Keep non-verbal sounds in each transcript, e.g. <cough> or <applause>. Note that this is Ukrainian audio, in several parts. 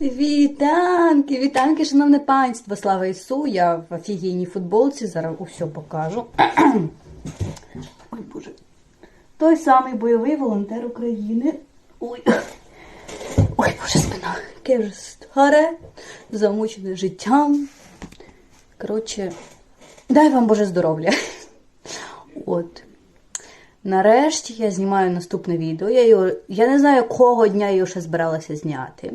Вітанки, вітанки, шановне панство, слава Ісу! Я в офігійній футболці, зараз усе покажу. <coughs> Ой, Боже. Той самий бойовий волонтер України. Ой, <coughs> Ой, Боже, спина. Яке вже старе, замучене життям. Коротше, дай вам Боже здоров'я. <laughs> От. Нарешті я знімаю наступне відео. Я, його, я не знаю, якого дня я його ще збиралася зняти.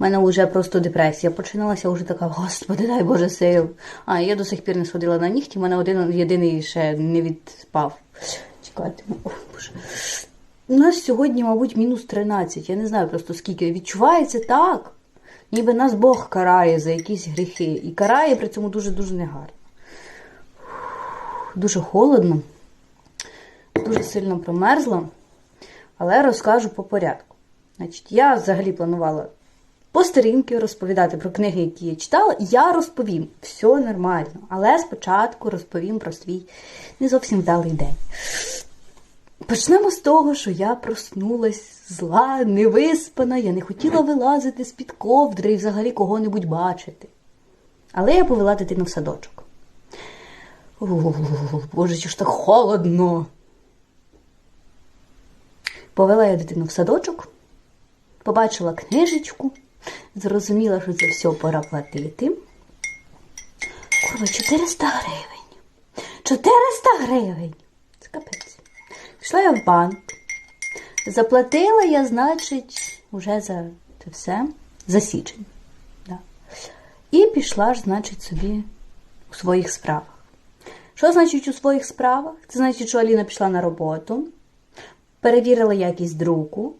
У мене вже просто депресія починалася, вже така, господи, дай Боже сил. А, я до сих пір не сходила на нігті, у мене один єдиний ще не відпав. Чекайте, о, Боже. У нас сьогодні, мабуть, мінус 13. Я не знаю просто скільки. Відчувається так, ніби нас Бог карає за якісь гріхи. І карає при цьому дуже-дуже негарно. Дуже холодно, дуже сильно промерзла, але розкажу по порядку. Значить, я взагалі планувала по сторінки розповідати про книги, які я читала. Я розповім, все нормально. Але спочатку розповім про свій не зовсім вдалий день. Почнемо з того, що я проснулась зла, невиспана, я не хотіла вилазити з-під ковдри і взагалі кого-небудь бачити. Але я повела дитину в садочок. Боже, чи ж так холодно. Повела я дитину в садочок, побачила книжечку, зрозуміла, що це все пора платити. Курва, 400 гривень. 400 гривень. Це капець. Пішла я в банк. Заплатила я, значить, уже за це все, за січень. Да. І пішла ж, значить, собі у своїх справах. Що значить у своїх справах? Це значить, що Аліна пішла на роботу, перевірила якість друку,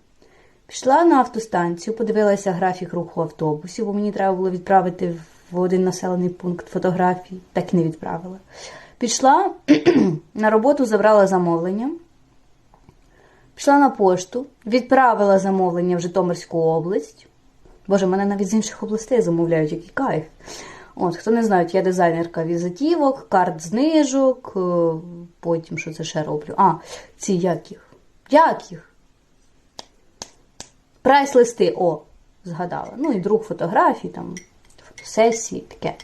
пішла на автостанцію, подивилася графік руху автобусів, бо мені треба було відправити в один населений пункт фотографій, так і не відправила. Пішла <clears throat> на роботу, забрала замовлення. Пішла на пошту, відправила замовлення в Житомирську область. Боже, мене навіть з інших областей замовляють, який кайф. От, хто не знає, я дизайнерка візитівок, карт знижок, е, потім що це ще роблю. А, ці як їх? Як їх? Прайс-листи, о, згадала. Ну і друг фотографій, там, фотосесії, таке.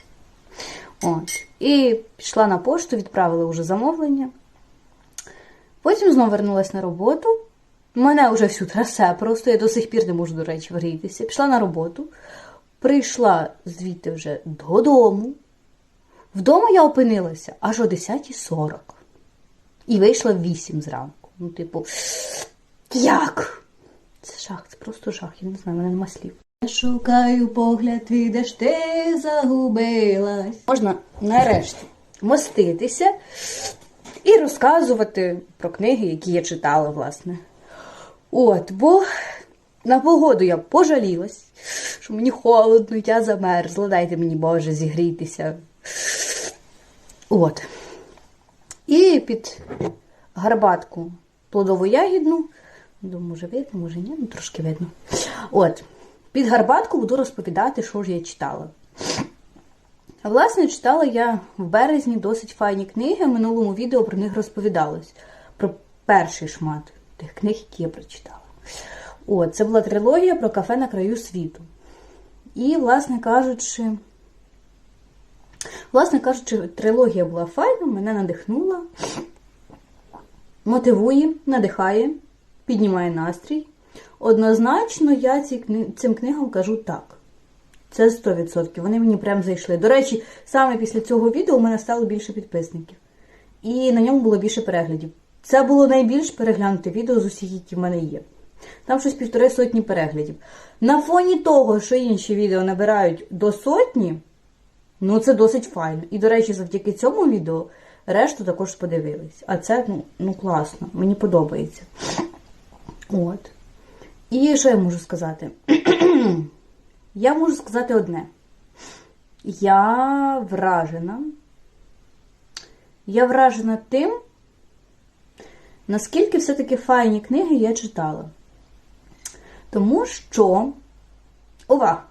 От. І пішла на пошту, відправила вже замовлення. Потім знову вернулася на роботу. Мене вже всю трясе, просто я до сих пір не можу, до речі, вгрітися. Пішла на роботу, прийшла звідти вже додому. Вдома я опинилася аж о 10.40. І вийшла в 8 зранку. Ну, типу, як? Це жах, це просто жах, я не знаю, в мене нема слів. Я шукаю погляд твій, де ти загубилась. Можна нарешті моститися і розказувати про книги, які я читала, власне. От, бо на погоду я пожалілась, що мені холодно, я замерзла, дайте мені, Боже, зігрітися. От. І під гарбатку плодову ягідну, думаю, може видно, може ні, ну трошки видно. От, під гарбатку буду розповідати, що ж я читала. Власне, читала я в березні досить файні книги. В минулому відео про них розповідалось. Про перший шмат тих книг, які я прочитала. От, це була трилогія про кафе на краю світу. І, власне кажучи, власне кажучи, трилогія була файна, мене надихнула, мотивує, надихає, піднімає настрій. Однозначно, я цим книгам кажу так. Це 100%. Вони мені прям зайшли. До речі, саме після цього відео у мене стало більше підписників. І на ньому було більше переглядів. Це було найбільш переглянуте відео з усіх, які в мене є. Там щось півтори сотні переглядів. На фоні того, що інші відео набирають до сотні, ну це досить файно. І, до речі, завдяки цьому відео решту також подивились. А це ну, ну класно, мені подобається. От. І що я можу сказати? <clears throat> Я можу сказати одне. Я вражена. Я вражена тим, наскільки все-таки файні книги я читала. Тому що, увага!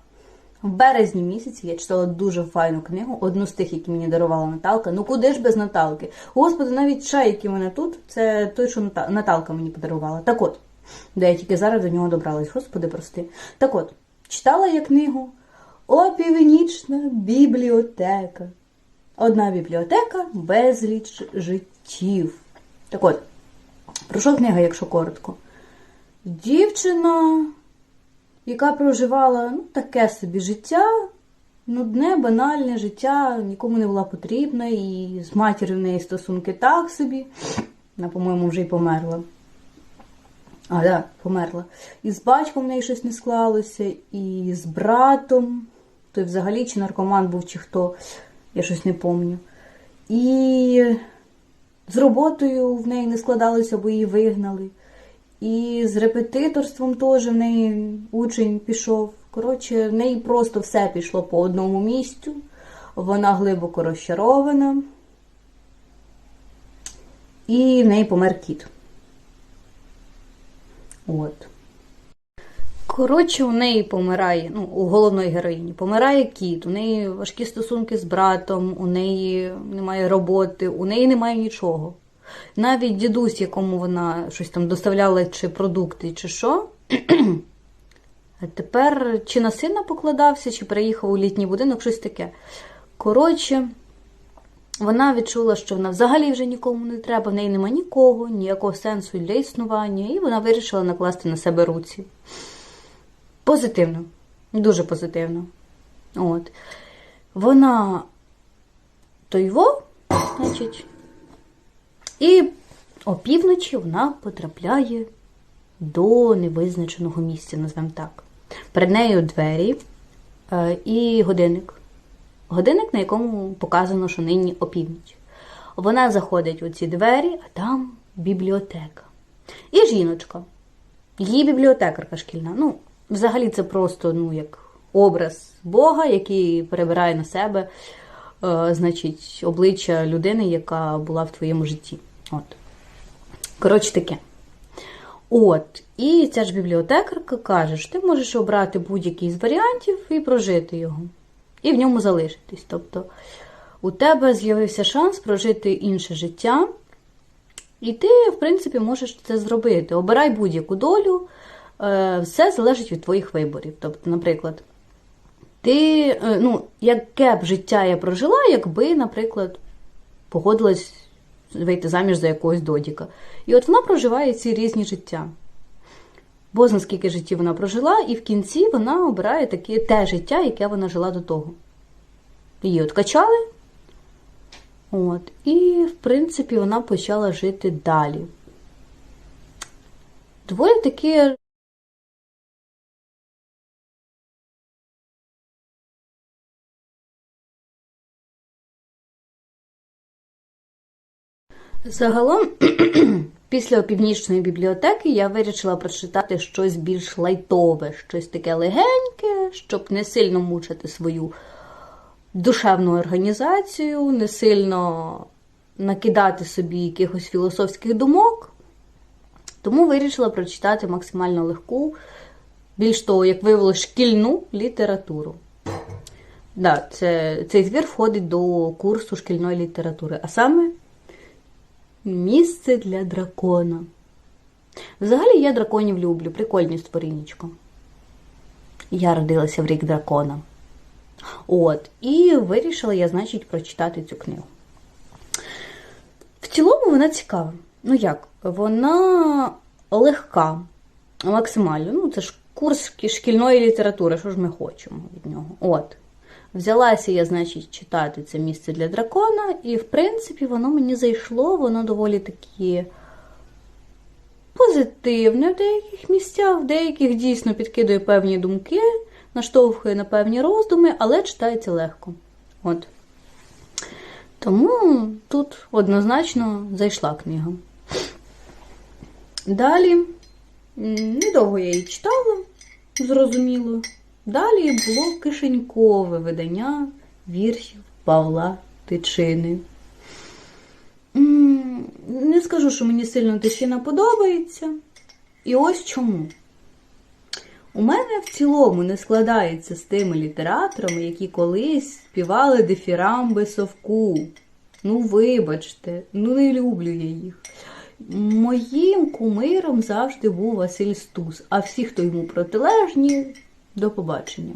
В березні місяці я читала дуже файну книгу, одну з тих, які мені дарувала Наталка. Ну куди ж без Наталки? Господи, навіть чай, який в мене тут, це той, що Наталка мені подарувала. Так от, де я тільки зараз до нього добралась. Господи, прости. Так от, читала я книгу Опівнічна бібліотека. Одна бібліотека безліч життів. Так от, про що книга, якщо коротко? Дівчина, яка проживала ну, таке собі життя, нудне, банальне життя, нікому не була потрібна, і з матір'ю в неї стосунки так собі. Вона, по-моєму, вже й померла. А, так, померла. І з батьком в неї щось не склалося, і з братом. Той взагалі чи наркоман був, чи хто, я щось не пам'ятаю. І з роботою в неї не складалося, бо її вигнали. І з репетиторством теж в неї учень пішов. Коротше, в неї просто все пішло по одному місцю. Вона глибоко розчарована. І в неї помер кіт. От. Коротше, у неї помирає, ну, у головної героїні помирає кіт, у неї важкі стосунки з братом, у неї немає роботи, у неї немає нічого. Навіть дідусь, якому вона щось там доставляла, чи продукти, чи що. <clears throat> А тепер чи на сина покладався, чи переїхав у літній будинок, щось таке. Коротше, вона відчула, що вона взагалі вже нікому не треба, в неї нема нікого, ніякого сенсу для існування, і вона вирішила накласти на себе руці. Позитивно, дуже позитивно. От. Вона тойво, значить, і опівночі вона потрапляє до невизначеного місця, назвемо так. Перед нею двері е, і годинник. Годинник, на якому показано, що нині опівніч. Вона заходить у ці двері, а там бібліотека. І жіночка. Її бібліотекарка шкільна. Ну, взагалі, це просто ну, як образ Бога, який перебирає на себе е, значить, обличчя людини, яка була в твоєму житті. От. Коротше таке. От, і ця ж бібліотекарка каже, що ти можеш обрати будь-який з варіантів і прожити його, і в ньому залишитись. Тобто у тебе з'явився шанс прожити інше життя, і ти, в принципі, можеш це зробити. Обирай будь-яку долю, е, все залежить від твоїх виборів. Тобто, наприклад, ти, е, ну, яке б життя я прожила, якби, наприклад, погодилась вийти заміж за якогось додіка. І от вона проживає ці різні життя. Бо наскільки життів вона прожила, і в кінці вона обирає таке те життя, яке вона жила до того. Її откачали. От, і, в принципі, вона почала жити далі. Доволі таки Загалом, <clears throat> після опівнічної бібліотеки я вирішила прочитати щось більш лайтове, щось таке легеньке, щоб не сильно мучити свою душевну організацію, не сильно накидати собі якихось філософських думок. Тому вирішила прочитати максимально легку, більш того, як виявилося, шкільну літературу. Да, це, Цей твір входить до курсу шкільної літератури, а саме Місце для дракона. Взагалі я драконів люблю, прикольні створіннячко. Я родилася в рік дракона. От, і вирішила я, значить, прочитати цю книгу. В цілому вона цікава. Ну як? Вона легка, максимально. Ну, це ж курс шкільної літератури, що ж ми хочемо від нього. От. Взялася я, значить, читати це місце для дракона, і, в принципі, воно мені зайшло, воно доволі таке позитивне в деяких місцях, в деяких дійсно підкидує певні думки, наштовхує на певні роздуми, але читається легко. От. Тому тут однозначно зайшла книга. Далі, недовго я її читала, зрозуміло. Далі було кишенькове видання віршів Павла Тичини. Не скажу, що мені сильно тичина подобається. І ось чому. У мене в цілому не складається з тими літераторами, які колись співали дифірамби совку. Ну, вибачте, ну не люблю я їх. Моїм кумиром завжди був Василь Стус, а всі, хто йому протилежні, до побачення.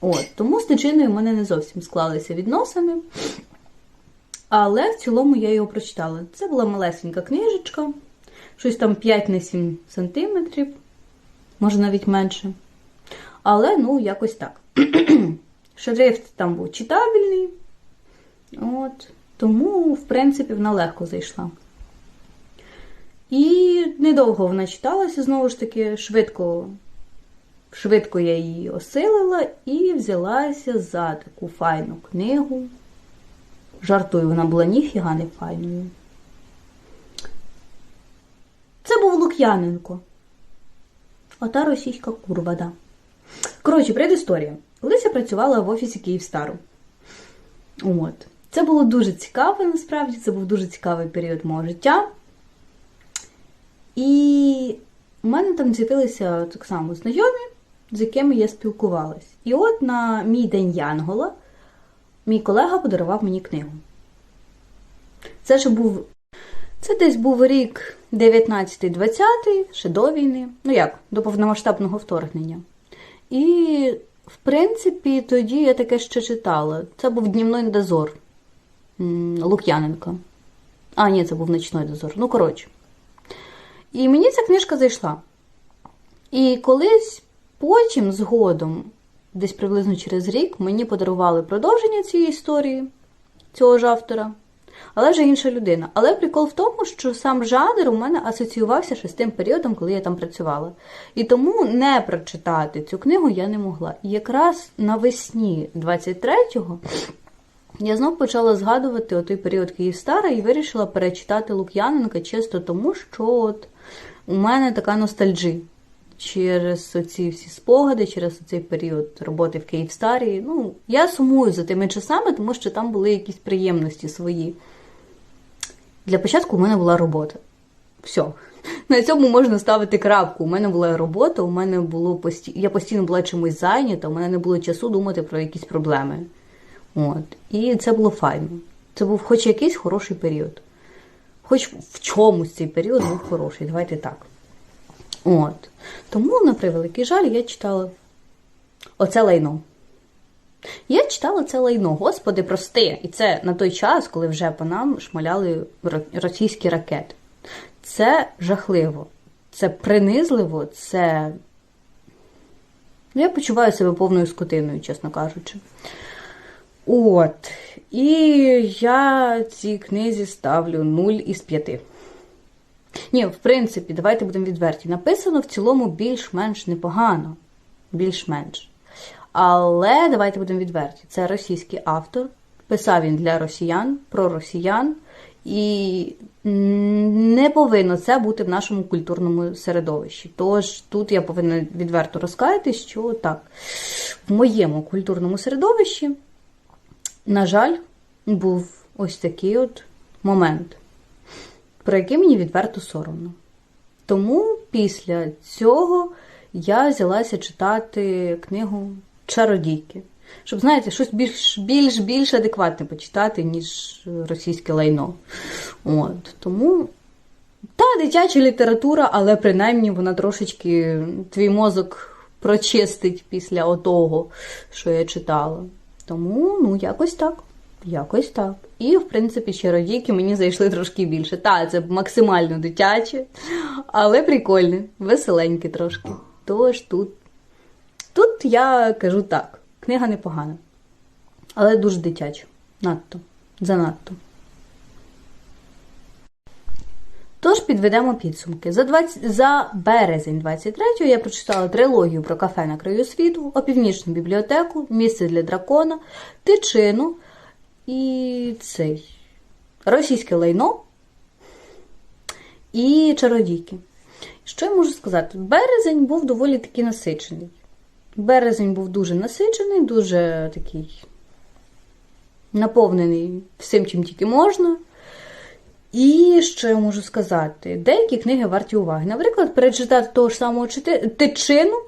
От, тому з тичиною в мене не зовсім склалися відносини. Але в цілому я його прочитала. Це була малесенька книжечка, щось там 5 на 7 сантиметрів, може навіть менше. Але, ну, якось так. <clears throat> Шрифт там був читабельний. От, тому, в принципі, вона легко зайшла. І недовго вона читалася, знову ж таки, швидко, швидко я її осилила і взялася за таку файну книгу. Жартую, вона була ніфіга не файною. Це був Лук'яненко. Ота російська курва, да. Коротше, предісторія. Колись я працювала в офісі Київстару. От. Це було дуже цікаво, насправді, це був дуже цікавий період мого життя. І у мене там з'явилися так само знайомі, з якими я спілкувалась. І от на мій день Янгола мій колега подарував мені книгу. Це ж був. Це десь був рік 19-20, ще до війни. Ну як, до повномасштабного вторгнення. І, в принципі, тоді я таке ще читала. Це був днівний дозор Лук'яненка. А, ні, це був ночний дозор. Ну, коротше. І мені ця книжка зайшла. І колись потім, згодом, десь приблизно через рік, мені подарували продовження цієї історії, цього ж автора. Але вже інша людина. Але прикол в тому, що сам жанр у мене асоціювався ще з тим періодом, коли я там працювала. І тому не прочитати цю книгу я не могла. І якраз навесні 23-го я знов почала згадувати той період Київстара і вирішила перечитати Лук'яненка чисто тому, що от у мене така ностальджі через ці всі спогади, через цей період роботи в Київстарі. Ну, я сумую за тими часами, тому що там були якісь приємності свої. Для початку у мене була робота. Все. <laughs> На цьому можна ставити крапку. У мене була робота, у мене було пості... я постійно була чимось зайнята, у мене не було часу думати про якісь проблеми. От. І це було файно. Це був хоч якийсь хороший період. Хоч в чомусь цей період був хороший, давайте так. От. Тому, на превеликий жаль, я читала оце лайно. Я читала це лайно, господи, прости. І це на той час, коли вже по нам шмаляли російські ракети. Це жахливо, це принизливо, це. Ну, Я почуваю себе повною скотиною, чесно кажучи. От. І я цій книзі ставлю 0 із 5. Ні, в принципі, давайте будемо відверті. Написано в цілому більш-менш непогано. Більш-менш. Але давайте будемо відверті. Це російський автор. Писав він для росіян, про росіян. І не повинно це бути в нашому культурному середовищі. Тож тут я повинна відверто розкаяти, що так, в моєму культурному середовищі, на жаль, був ось такий от момент, про який мені відверто соромно. Тому після цього я взялася читати книгу Чародійки. Щоб, знаєте, щось більш більш, більш адекватне почитати, ніж російське лайно. От. Тому, та, дитяча література, але принаймні вона трошечки твій мозок прочистить після отого, що я читала. Тому, ну, якось так. Якось так. І, в принципі, чародійки мені зайшли трошки більше. Та, це максимально дитяче, але прикольне, веселеньке трошки. Тож тут, тут я кажу так. Книга непогана, але дуже дитяча. Надто. Занадто. Тож підведемо підсумки. За 20... за березень 23-го я прочитала трилогію про кафе на краю світу, опівнічну бібліотеку, місце для дракона, тичину і цей російське лайно і чародійки. Що я можу сказати? Березень був доволі таки насичений. Березень був дуже насичений, дуже такий наповнений всім, чим тільки можна. І що я можу сказати? Деякі книги варті уваги. Наприклад, перечитати того ж самого тичину.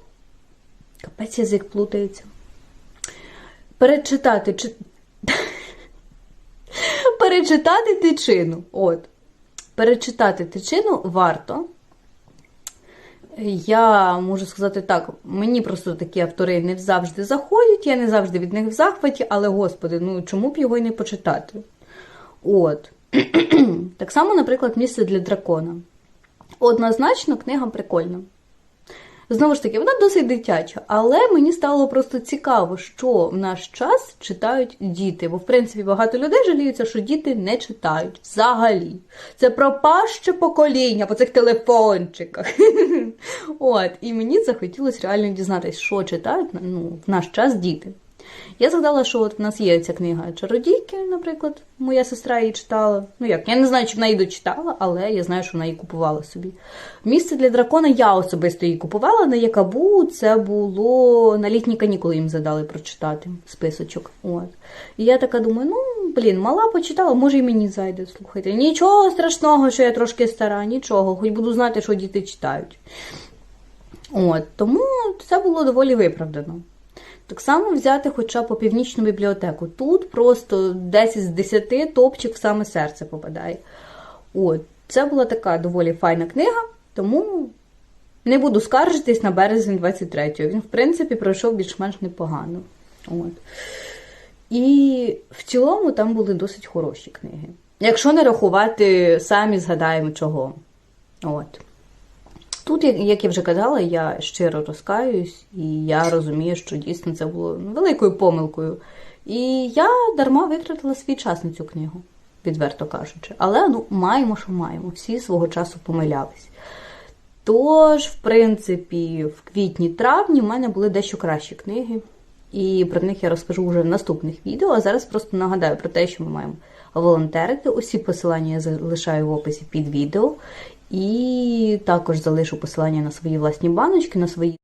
Капець язик плутається. Перечитати чи... <laughs> перечитати тичину. От. Перечитати тичину варто. Я можу сказати так, мені просто такі автори не завжди заходять, я не завжди від них в захваті, але господи, ну чому б його й не почитати? От. <clears throat> так само, наприклад, місце для дракона. Однозначно, книга прикольна. Знову ж таки, вона досить дитяча, але мені стало просто цікаво, що в наш час читають діти. Бо, в принципі, багато людей жаліються, що діти не читають взагалі. Це пропаще покоління по цих телефончиках. <laughs> От, і мені захотілося реально дізнатися, що читають ну, в наш час діти. Я згадала, що от в нас є ця книга Чародійки, наприклад, моя сестра її читала. Ну як, я не знаю, чи вона її дочитала, але я знаю, що вона її купувала собі. Місце для дракона я особисто її купувала на Якабу. Це було на літні канікули їм задали прочитати списочок. От. І я така думаю, ну блін, мала почитала, може і мені зайде. Слухайте. Нічого страшного, що я трошки стара, нічого, хоч буду знати, що діти читають. От, тому це було доволі виправдано. Так само взяти хоча по північну бібліотеку. Тут просто 10 з 10 топчик в саме серце попадає. От, це була така доволі файна книга, тому не буду скаржитись на березень 23-го. Він, в принципі, пройшов більш-менш непогано. От. І в цілому там були досить хороші книги. Якщо не рахувати, самі згадаємо чого. От. Тут, як- я вже казала, я щиро розкаюсь, і я розумію, що дійсно це було великою помилкою. І я дарма витратила свій час на цю книгу, відверто кажучи. Але ну, маємо, що маємо. Всі свого часу помилялись. Тож, в принципі, в квітні-травні в мене були дещо кращі книги. І про них я розкажу вже в наступних відео. А зараз просто нагадаю про те, що ми маємо волонтерити. Усі посилання я залишаю в описі під відео. І також залишу посилання на свої власні баночки, на свої